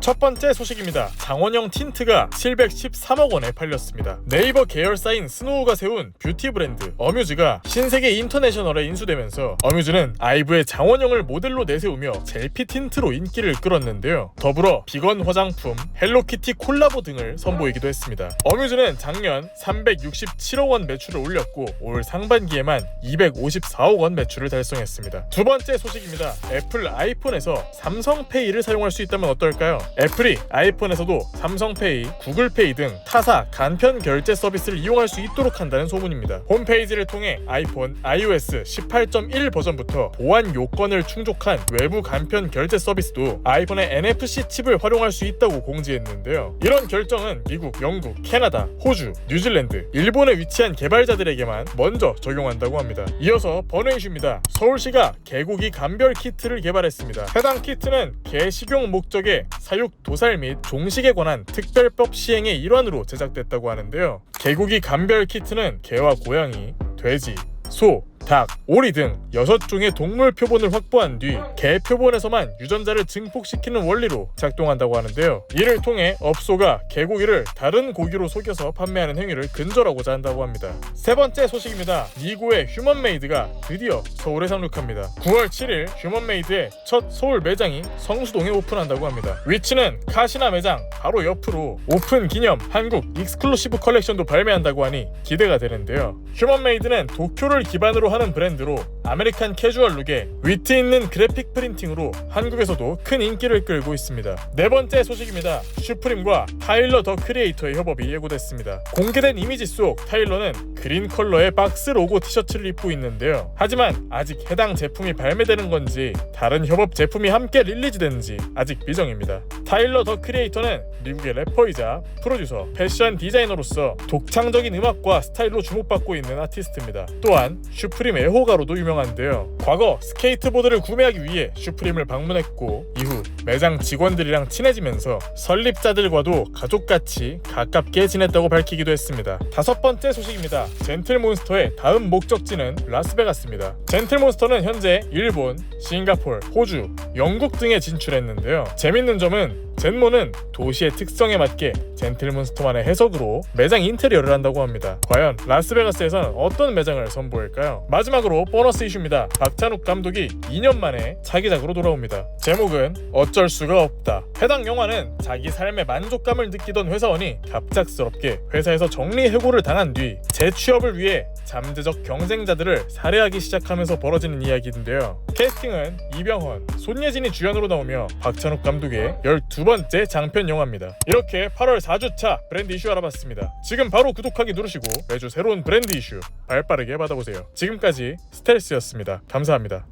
첫 번째 소식입니다. 장원영 틴트가 713억 원에 팔렸습니다. 네이버 계열사인 스노우가 세운 뷰티 브랜드 어뮤즈가 신세계 인터내셔널에 인수되면서 어뮤즈는 아이브의 장원영을 모델로 내세우며 젤피 틴트로 인기를 끌었는데요. 더불어 비건 화장품, 헬로키티 콜라보 등을 선보이기도 했습니다. 어뮤즈는 작년 367억 원 매출을 올렸고 올 상반기에만 254억 원 매출을 달성했습니다. 두 번째 소식입니다. 애플 아이폰에서 삼성페이를 사용할 수 있다면 어떨까요? 애플이 아이폰에서도 삼성페이, 구글페이 등 타사 간편 결제 서비스를 이용할 수 있도록 한다는 소문입니다. 홈페이지를 통해 아이폰 iOS 18.1 버전부터 보안 요건을 충족한 외부 간편 결제 서비스도 아이폰의 NFC 칩을 활용할 수 있다고 공지했는데요. 이런 결정은 미국, 영국, 캐나다, 호주, 뉴질랜드, 일본에 위치한 개발자들에게만 먼저 적용한다고 합니다. 이어서 번외 이슈입니다. 서울시가 개고기 감별 키트를 개발했습니다. 해당 키트는 개 식용 목적의 사육, 도살 및 종식에 관한 특별법 시행의 일환으로 제작됐다고 하는데요. 개고기 감별 키트는 개와 고양이, 돼지, 소, 닭, 오리 등 6종의 동물 표본을 확보한 뒤 개 표본에서만 유전자를 증폭시키는 원리로 작동한다고 하는데요. 이를 통해 업소가 개고기를 다른 고기로 속여서 판매하는 행위를 근절하고자 한다고 합니다. 세 번째 소식입니다. 니고의 휴먼메이드가 드디어 서울에 상륙합니다. 9월 7일 휴먼메이드의 첫 서울 매장이 성수동에 오픈한다고 합니다. 위치는 카시나 매장 바로 옆으로 오픈 기념 한국 익스클루시브 컬렉션도 발매한다고 하니 기대가 되는데요. 휴먼메이드는 도쿄를 기반으로 하는 브랜드로 아메리칸 캐주얼 룩에 위트 있는 그래픽 프린팅으로 한국에서도 큰 인기를 끌고 있습니다. 네 번째 소식입니다. 슈프림과 타일러 더 크리에이터의 협업이 예고됐습니다. 공개된 이미지 속 타일러는 그린 컬러의 박스 로고 티셔츠를 입고 있는데요. 하지만 아직 해당 제품이 발매되는 건지 다른 협업 제품이 함께 릴리즈되는지 아직 미정입니다. 타일러 더 크리에이터는 미국의 래퍼이자 프로듀서, 패션 디자이너로서 독창적인 음악과 스타일로 주목받고 있는 아티스트입니다. 또한 슈프림 애호가로도 유명 한데요. 과거 스케이트보드를 구매하기 위해 슈프림을 방문했고 이후 매장 직원들이랑 친해지면서 설립자들과도 가족같이 가깝게 지냈다고 밝히기도 했습니다. 다섯 번째 소식입니다. 젠틀몬스터의 다음 목적지는 라스베가스입니다. 젠틀몬스터는 현재 일본, 싱가폴, 호주, 영국 등에 진출했는데요. 재밌는 점은 젠모는 도시의 특성에 맞게 젠틀몬스터만의 해석으로 매장 인테리어를 한다고 합니다. 과연 라스베가스에서는 어떤 매장을 선보일까요? 마지막으로 보너스 이슈입니다. 박찬욱 감독이 2년 만에 차기작으로 돌아옵니다. 제목은 어쩔 수가 없다. 해당 영화는 자기 삶의 만족감을 느끼던 회사원이 갑작스럽게 회사에서 정리해고를 당한 뒤 재취업을 위해 잠재적 경쟁자들을 살해하기 시작하면서 벌어지는 이야기인데요. 캐스팅은 이병헌, 손예진이 주연으로 나오며 박찬욱 감독의 12번째 장편 영화입니다. 이렇게 8월 4주차 브랜드 이슈 알아봤습니다. 지금 바로 구독하기 누르시고 매주 새로운 브랜드 이슈 발빠르게 받아보세요. 지금까지 스텔스였습니다. 감사합니다.